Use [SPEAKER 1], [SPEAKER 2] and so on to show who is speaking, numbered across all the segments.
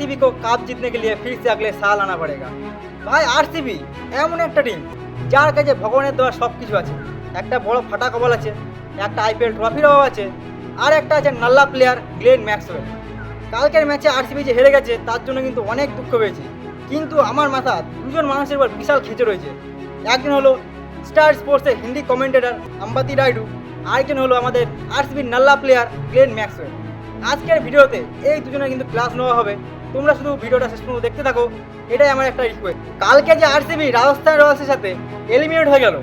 [SPEAKER 1] RCB को cup जीतने के लिए फिर से अगले साल आना पड़ेगा ভাই আরসিবি এমন একটা টিম যার কাছে ভগবানের দেওয়া সব কিছু আছে একটা বড় ফাটা কবল আছে একটা আইপিএল ট্রফির অভাব আছে আর একটা আছে নাল্লা প্লেয়ার গ্লেন ম্যাক্সওয়েল কালকের ম্যাচে আরসিবি যে হেরে গেছে তার জন্য কিন্তু অনেক দুঃখ পেয়েছি কিন্তু আমার মাথা দুজন মানুষের উপর বিশাল খেঁচে রয়েছে একজন হলো স্টার স্পোর্টসের হিন্দি কমেন্টেটর আম্বাতি রাইডু আরেকজন হলো আমাদের আরসিবির নাল্লা প্লেয়ার গ্লেন ম্যাক্সওয়েল আজকের ভিডিওতে এই দুজনের কিন্তু ক্লাস নেওয়া হবে। তোমরা শুধু ভিডিওটা শেষ পর্যন্ত দেখতে থাকো, এটাই আমার একটা রিকোয়েস্ট কালকে যে আরসিবি রাজস্থান রয়্যালসের সাথে এলিমিনেট হয়ে গেল,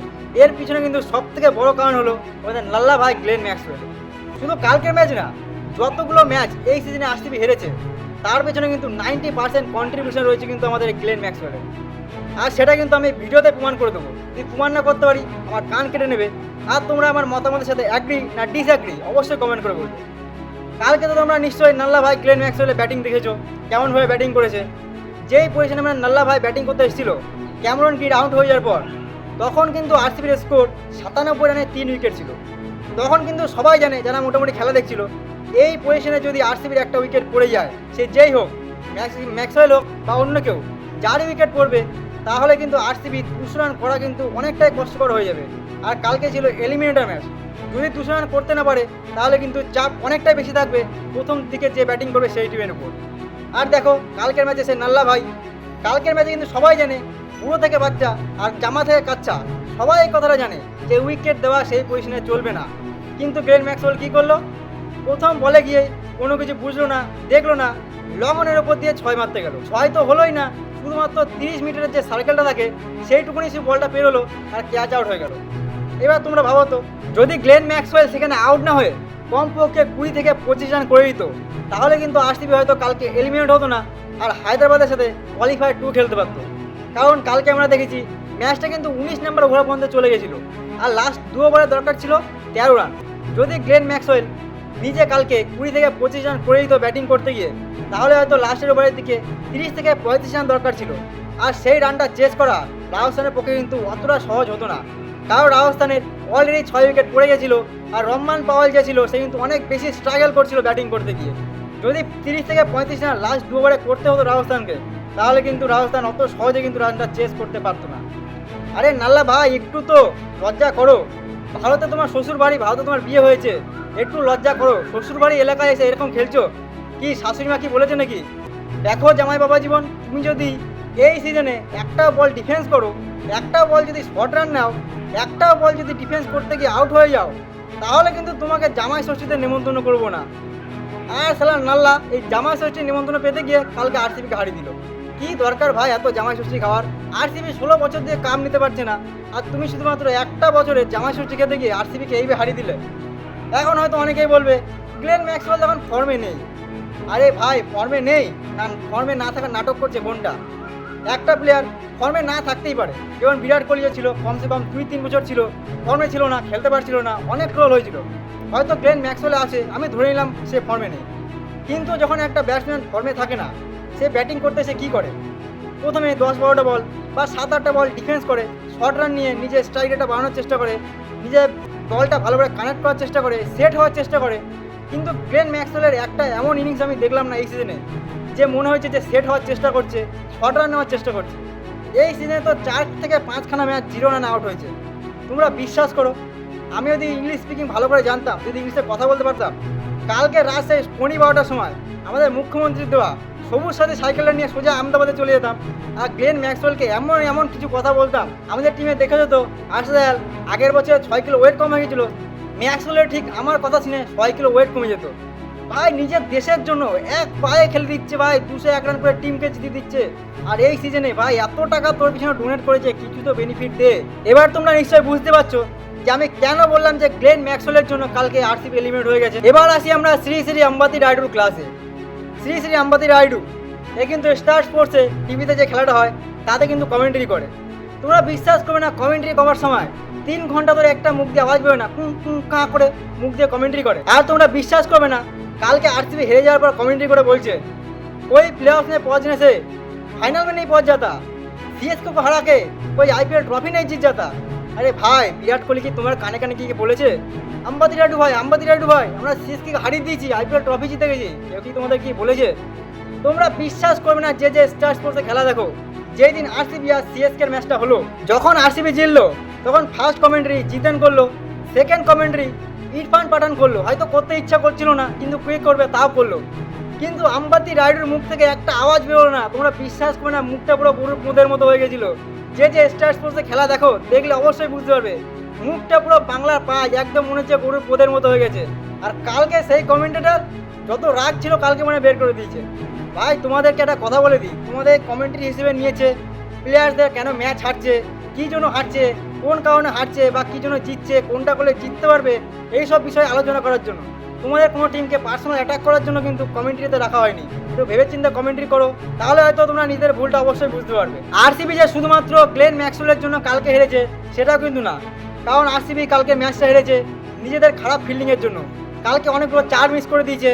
[SPEAKER 1] এর পিছনে কিন্তু সব থেকে বড় কারণ হলো আমাদের নাল্লা ভাই গ্লেন ম্যাক্সওয়েল শুধু কালকের ম্যাচ না, যতগুলো ম্যাচ এই সিজনে আরসিবি হেরেছে, তার পেছনে কিন্তু নাইনটি পার্সেন্ট কন্ট্রিবিউশন রয়েছে কিন্তু আমাদের গ্লেন ম্যাক্সওয়েলের আর সেটা কিন্তু আমি ভিডিওতে প্রমাণ করে দেবো। যদি প্রমাণ না করতে পারি, আমার কান কেটে নেবে। আর তোমরা আমার মতামতের সাথে অ্যাগ্রি না ডিসঅ্যাগ্রি অবশ্যই কমেন্ট করে বলবে। কালকে তো তোমরা নিশ্চয়ই নাল্লা ভাই গ্লেন ম্যাক্সওয়েলের ব্যাটিং দেখেছ। কেমনভাবে ব্যাটিং করেছে। যেই পজিশনে আমরা নাল্লা ভাই ব্যাটিং করতে এসেছিল, ক্যামরন গ্রিড আউট হয়ে যাওয়ার পর, তখন কিন্তু আরসিবির স্কোর সাতানব্বই রানে তিন উইকেট ছিল। তখন কিন্তু সবাই জানে, যারা মোটামুটি খেলা দেখছিল, এই পজিশনে যদি আরসিবির একটা উইকেট পড়ে যায়, সে যেই হোক ম্যাক্স ম্যাক্সওয়েল হোক বা অন্য কেউ, যারই উইকেট পড়বে তাহলে কিন্তু আরসিবি দুশো রান করা কিন্তু অনেকটাই কষ্টকর হয়ে যাবে। আর কালকে ছিল এলিমিনেটর ম্যাচ যদি দুশো রান করতে না পারে, তাহলে কিন্তু চাপ অনেকটাই বেশি থাকবে প্রথম দিকে যে ব্যাটিং করবে সেই টিমের উপর। আর দেখো, কালকের ম্যাচে সে নাল্লা ভাই। কালকের ম্যাচে কিন্তু সবাই জানে, বুড়ো থেকে বাচ্চা আর জামা থেকে কাচ্চা। সবাই এই কথাটা জানে যে উইকেট দেওয়া সেই পজিশনে চলবে না। কিন্তু গ্লেন ম্যাক্সওয়েল কী করল? প্রথম বলে গিয়ে কোনো কিছু বুঝলো না, দেখল না। লঙ্ঘনের ওপর দিয়ে ছয় মারতে গেল। ছয় তো হলোই না শুধুমাত্র তিরিশ মিটারের যে সার্কেলটা থাকে, সেইটুকুনি সে বলটা পেরোলো আর ক্যাচ আউট হয়ে গেল। এবার তোমরা ভাবো তো, যদি গ্লেন ম্যাক্সওয়েল সেখানে আউট না হয়ে কমপক্ষে কুড়ি থেকে পঁচিশ রান করে দিত, তাহলে কিন্তু আরসিবি হয়তো কালকে এলিমিনেট হতো না আর হায়দ্রাবাদের সাথে কোয়ালিফায়ার টু খেলতে পারতো। কারণ কালকে আমরা দেখেছি ম্যাচটা কিন্তু উনিশ নম্বর ওভার পর্যন্ত চলে গেছিল। আর লাস্ট দু ওভারের দরকার ছিল তেরো রান যদি গ্লেন ম্যাক্সওয়েল নিজে কালকে কুড়ি থেকে পঁচিশ রান করে দিত ব্যাটিং করতে গিয়ে। তাহলে হয়তো লাস্টের ওভারের দিকে তিরিশ থেকে পঁয়ত্রিশ রান দরকার ছিল। আর সেই রানটা চেস করা রাজস্থানের পক্ষে কিন্তু অতটা সহজ হতো না। কারণ রাজস্থানের অলরেডি ছয় উইকেট পড়ে গেছিল আর রহমান পাওয়াল যে ছিল, সে কিন্তু অনেক বেশি স্ট্রাগল করছিল ব্যাটিং করতে গিয়ে। যদি তিরিশ থেকে পঁয়ত্রিশ রান লাস্ট দু ওভারে করতে হতো রাজস্থানকে তাহলে কিন্তু রাজস্থান অত সহজে কিন্তু রানটা চেস করতে পারতো না। আরে নাল্লা ভাই, একটু তো লজ্জা করো। ভারতে তোমার শ্বশুর বাড়ি ভারতে তোমার বিয়ে হয়েছে। একটু লজ্জা করো শ্বশুর বাড়ি এলাকায় এসে এরকম খেলছো? কি শাশুড়ি মা কি বলেছে নাকি? দেখো জামাই বাবা জীবন, তুমি যদি এই সিজনে একটা বল ডিফেন্স করো, একটা বল যদি শর্ট রান নাও, একটা বল যদি ডিফেন্স করতে গিয়ে আউট হয়ে যাও, তাহলে কিন্তু তোমাকে জামাই ষষ্ঠীতে নিমন্ত্রণ করব না। আর সালা নাল্লা, এই জামাই ষষ্ঠীর নিমন্ত্রণ পেতে গিয়ে কালকে আর আরসিবিকে হারিয়ে দিল। কি দরকার ভাই এত জামাই ষষ্ঠী খাওয়ার আরসিবি ষোলো বছর দিয়ে কাম নিতে পারছে না। আর তুমি শুধুমাত্র একটা বছরে জামাই ষষ্ঠী খেতে গিয়ে আরসিবিকে এইভাবে হারিয়ে দিলে? এখন হয়তো অনেকেই বলবে গ্লেন ম্যাক্সওয়েল যখন ফর্মে নেই। আরে ভাই ফর্মে নেই। না ফর্মে না থাকার নাটক করছে কোনটা একটা প্লেয়ার ফর্মে না থাকতেই পারে। যেমন বিরাট কোহলিও ছিল, কমসে কম দুই তিন বছর ছিল ফর্মে ছিল না, খেলতে পারছিল না, অনেক রোল হয়েছিল। হয়তো গ্লেন ম্যাক্সওয়েলে আছে, আমি ধরে নিলাম সে ফর্মে নেই। কিন্তু যখন একটা ব্যাটসম্যান ফর্মে থাকে না সে ব্যাটিং করতে সে কী করে? প্রথমে দশ বারোটা বল বা সাত আটটা বল ডিফেন্স করে শর্ট রান নিয়ে নিজের স্ট্রাইক রেটটা বাড়ানোর চেষ্টা করে, নিজের বলটা ভালো করে কানেক্ট করার চেষ্টা করে সেট হওয়ার চেষ্টা করে। কিন্তু গ্লেন ম্যাক্সওয়েলের একটা এমন ইনিংস আমি দেখলাম না এই সিজনে যে মনে হয়েছে যে সেট হওয়ার চেষ্টা করছে শর্ট রান নেওয়ার চেষ্টা করছে। এই সিজনে তো চার থেকে পাঁচখানা ম্যাচ জিরো রান আউট হয়েছে। তোমরা বিশ্বাস করো আমি যদি ইংলিশ স্পিকিং ভালো করে জানতাম, যদি ইংলিশে কথা বলতে পারতাম, কালকে রাতে পৌনি বারোটার সময় আমাদের মুখ্যমন্ত্রীর দেওয়া সবুজ সাথে সাইকেলটা নিয়ে সোজা আহমেদাবাদে চলে যেতাম। আর গ্লেন ম্যাক্সওয়েলকে এমন এমন কিছু কথা বলতাম। আমাদের টিমে দেখে যেত আর্সেনাল আগের বছর ছয় কিলো ওয়েট কমে গেছিল। ম্যাক্সওয়েলের ঠিক আমার কথা শুনে ছয় কিলো ওয়েট কমে যেত। ভাই, নিজের দেশের জন্য এক পায়ে খেলে দিচ্ছে ভাই, দুশো এক রান করে টিমকে জিতে দিচ্ছে। আর এই সিজনে ভাই, এত টাকা তোর পিছনে ডোনেট করেছে কিছু তো বেনিফিট দে। এবার তোমরা নিশ্চয়ই বুঝতে পারছ যে আমি কেন বললাম যে গ্লেন ম্যাক্সওয়েলের জন্য কালকে আরসিবি এলিমিনেট হয়ে গেছে। এবার আসি আমরা শ্রী শ্রী আম্বাতি রাইডুর ক্লাসে শ্রী শ্রী আম্বাতি রাইডু এ কিন্তু স্টার স্পোর্টসে টিভিতে যে খেলাটা হয় তাতে কিন্তু কমেন্টারি করে তোমরা বিশ্বাস করবে না কমেন্টারি করার সময় তিন ঘন্টা ধরে একটা মুখ দিয়ে আওয়াজ বেরোয় না কুঁ কুঁ কাঁ করে মুখ দিয়ে কমেন্টারি করে আর তোমরা বিশ্বাস করবে না কালকে আরসিবি হেরে যাওয়ার পর কমেন্টারি করে বলছে कोई प्ले ऑफ में पहुंचने से फाइनल में नहीं पहुंच जाता सीएसके को हरा के कोई आईपीएल ट्रॉफी नहीं जीत जाता আরে ভাই, বিরাট কোহলি কি তোমার কানে কানে কি কি বলেছে? আম্বাতি রাইডু ভাই, আম্বাতি রাইডু ভাই, আমরা সিএসকে হারিয়ে দিয়েছি, আইপিএল ট্রফি জিতে গেছি। কেউ কি তোমাদের কি বলেছে? তোমরা বিশ্বাস করবে না, যে যে স্টার স্পোর্টসে খেলা দেখো। যেই দিন আরসিবি আর সিএসকে ম্যাচটা হলো, যখন আরসিবি জিতলো, তখন ফার্স্ট কমেন্ট্রি জিতেন করল সেকেন্ড কমেন্ট্রি ইরফান পাঠান করল। হয়তো করতে ইচ্ছা করছিল না, কিন্তু কুইক করবে, তাও করল। কিন্তু আম্বাতি রাইডুর মুখ থেকে একটা আওয়াজ বেরোলো না, তোমরা বিশ্বাস করবে না, মুখটা পুরো গরুর পোঁদের মতো হয়ে গেছিল। যে যে স্টার স্পোর্টসে খেলা দেখো, দেখলে অবশ্যই বুঝতে পারবে। মুখটা পুরো বাংলার পায়, একদম মনে হচ্ছে গরুর পোদের মতো হয়ে গেছে। আর কালকে সেই কমেন্টেটার যত রাগ ছিল কালকে মানে বের করে দিয়েছে। ভাই, তোমাদেরকে একটা কথা বলে দিই। তোমাদের কমেন্ট্রি হিসেবে নিয়েছে প্লেয়ারদের কেন ম্যাচ হারছে, কী জন্য হারছে, কোন কারণে হারছে, বা কী জন্য জিতছে, কোনটা করলে জিততে পারবে, এইসব বিষয়ে আলোচনা করার জন্য। তোমাদের কোনো টিমকে পার্সোনাল অ্যাটাক করার জন্য কিন্তু কমেন্ট্রিতে রাখা হয়নি। তো ভেবে চিন্তে কমেন্ট্রি করো, তাহলে হয়তো তোমরা নিজেদের ভুলটা অবশ্যই বুঝতে পারবে। আরসিবি যে শুধুমাত্র গ্লেন ম্যাক্সওয়েলের জন্য কালকে হেরেছে, সেটাও কিন্তু না। কারণ আরসিবি কালকে ম্যাচটা হেরেছে নিজেদের খারাপ ফিল্ডিংয়ের জন্য। কালকে অনেকগুলো চার মিস করে দিয়েছে,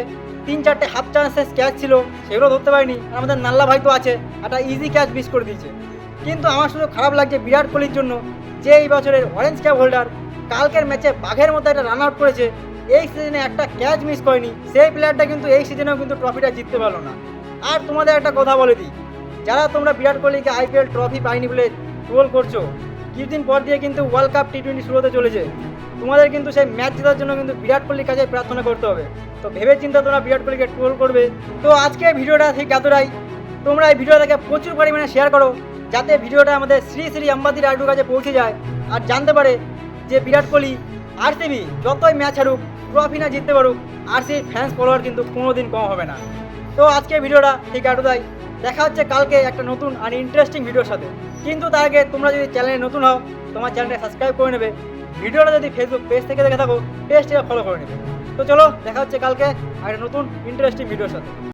[SPEAKER 1] তিন চারটে হাফ চান্সেস ক্যাচ ছিল, সেগুলো ধরতে পারিনি। আমাদের নাল্লা ভাই তো আছে, একটা ইজি ক্যাচ মিস করে দিয়েছে। কিন্তু আমার শুধু খারাপ লাগছে বিরাট কোহলির জন্য, যে এই বছরের অরেঞ্জ ক্যাপ হোল্ডার কালকের ম্যাচে বাঘের মতো একটা রান আউট করেছে এই সিজনে একটা ক্যাচ মিস করেনি। সেই প্লেয়ারটা কিন্তু এই সিজনেও কিন্তু ট্রফিটা জিততে পারল না। আর তোমাদের একটা কথা বলে দিই। যারা তোমরা বিরাট কোহলিকে আইপিএল ট্রফি পাইনি বলে ট্রোল করছ, কিছুদিন পর দিয়ে কিন্তু ওয়ার্ল্ড কাপ টি টোয়েন্টি শুরু হতে চলেছে। তোমাদের কিন্তু সেই ম্যাচ জেতার জন্য কিন্তু বিরাট কোহলির কাছে প্রার্থনা করতে হবে। তো ভেবে চিন্তা তোমরা বিরাট কোহলিকে ট্রোল করবে। তো আজকে ভিডিওটা ঠিক এতটাই। তোমরা এই ভিডিওটাকে প্রচুর পরিমাণে শেয়ার করো, যাতে ভিডিওটা আমাদের শ্রী শ্রী আম্বাতি রায়ডুর কাছে পৌঁছে যায়। আর জানতে পারে যে বিরাট কোহলি আরসিবি যতই ম্যাচ হারুক ট্রফি না জিততে পারুক, আর সেই ফ্যান্স ফলোয়ার কিন্তু কোনোদিন কম হবে না। তো আজকে ভিডিওটা ঠিক এতটাই দেখা হচ্ছে কালকে একটা নতুন আর ইন্টারেস্টিং ভিডিওর সাথে। কিন্তু তার আগে তোমরা যদি চ্যানেলে নতুন হও, তোমার চ্যানেলটা সাবস্ক্রাইব করে নেবে। ভিডিওটা যদি ফেসবুক পেজ থেকে দেখে থাকো পেজটা ফলো করে নেবে। তো চলো, দেখা হচ্ছে কালকে একটা নতুন ইন্টারেস্টিং ভিডিওর সাথে।